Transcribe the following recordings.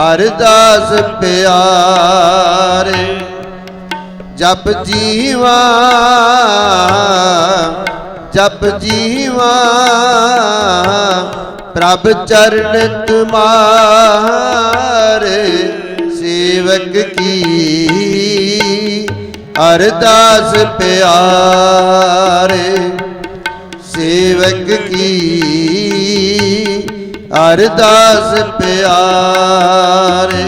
ਅਰਦਾਸ ਪਿਆਰੇ, ਜਪ ਜੀਵਾ ਜਪ ਜੀਵਾ, ਪ੍ਰਭ ਚਰਨ ਤੁਮਾਰੇ, ਸੇਵਕ ਕੀ? ਅਰਦਾਸ ਪਿਆਰੇ, ਸੇਵਕ ਕੀ? ਅਰਦਾਸ ਪਿਆਰੇ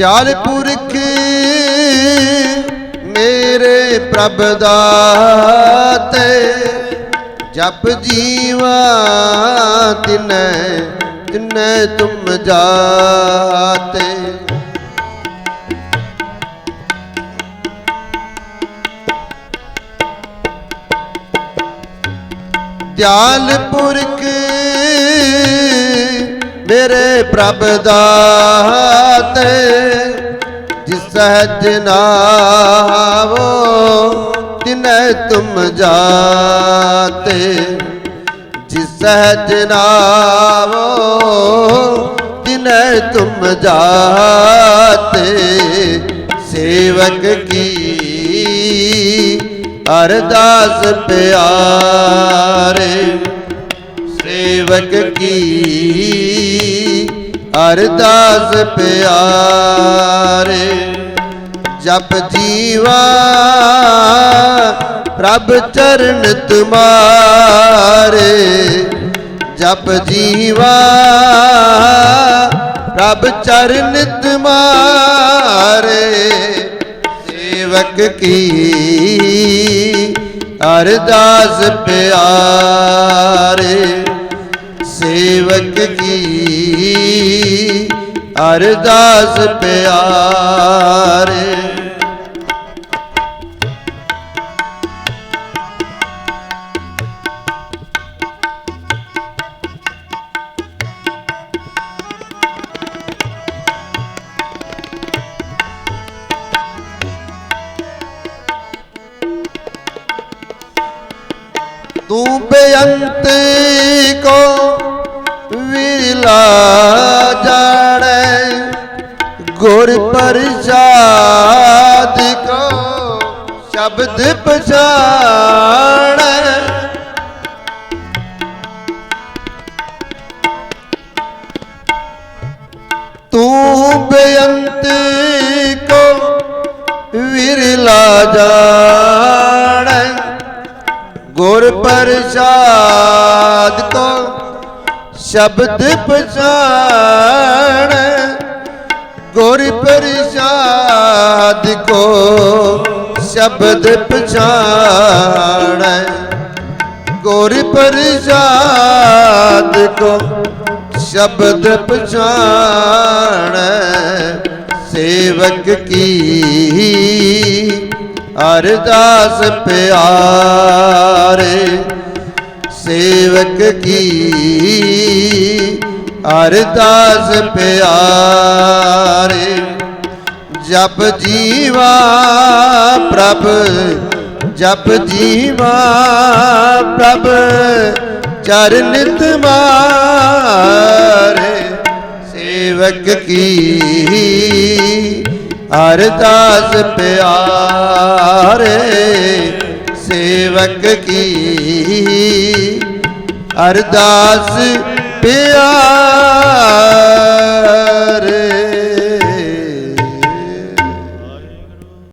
ਦਿਆਲ ਪੁਰਖ ਮੇਰੇ ਪ੍ਰਭ ਦਾਤੇ ਜਪ ਜੀਵਾ ਤਿਨੈ ਤਿਨੈ ਤੁਮ ਜਾਤੇ। ਦਿਆਲ ਪੁਰਖ ਮੇਰੇ ਪ੍ਰਭ ਦਾਤੇ, ਜਿਸ ਸਹਿਜ ਨਾਵੋ, ਤਿਨੈ ਤੁਮ ਜਾਤੇ। ਜਿਸ ਸਹਿਜ ਨਾਵੋ, ਤਿਨੈ ਤੁਮ ਜਾਤੇ। ਸੇਵਕ ਕੀ ਅਰਦਾਸ ਪਿਆਰੇ। ਸੇਵਕ ਕੀ? ਅਰਦਾਸ ਪਿਆਰੇ, ਜਪ ਜੀਵਾ, ਪ੍ਰਭ ਚਰਨ ਤੁਮਾਰੇ। ਜਪ ਜੀਵਾ, ਪ੍ਰਭ ਚਰਨ ਤੁਮਾਰੇ। ਸੇਵਕ ਕੀ? ਅਰਦਾਸ ਪਿਆਰੇ। ਸੇਵਕ ਕੀ ਅਰਦਾਸ ਪਿਆਰੇ। ਤੂੰ ਬੇਅੰਤ ਕੋ ਵਿਲਾ ਜਾਣੈ, ਗੁਰ ਪ੍ਰਸਾਦ ਕੋ ਸ਼ਬਦ ਪਛਾਣੈ। ਤੂੰ ਬੇਅੰਤ ਕੋ ਵਿਰਲਾ ਜਾਣੈ, ਗੁਰ ਪ੍ਰਸਾਦ ਕੋ ਸ਼ਬਦ ਪਛਾਣ, ਗੁਰ ਪ੍ਰਸਾਦ ਕੋ ਸ਼ਬਦ ਪਛਾਣ, ਗੁਰ ਪ੍ਰਸਾਦ ਕੋ ਸ਼ਬਦ ਪਛਾਣ, ਸੇਵਕ ਕੀ ਅਰਦਾਸ ਪਿਆਰੇ। ਸੇਵਕ ਕੀ? ਅਰਦਾਸ ਪਿਆਰੇ, ਜਪ ਜੀਵਾ ਪ੍ਰਭ, ਜਪ ਜੀਵਾ ਪ੍ਰਭ, ਚਰਨ ਤੁਮਾਰੇ। ਸੇਵਕ ਕੀ? ਅਰਦਾਸ ਪਿਆਰੇ ਸੇਵਕ ਕੀ? ਅਰਦਾਸ ਪਿਆਰ।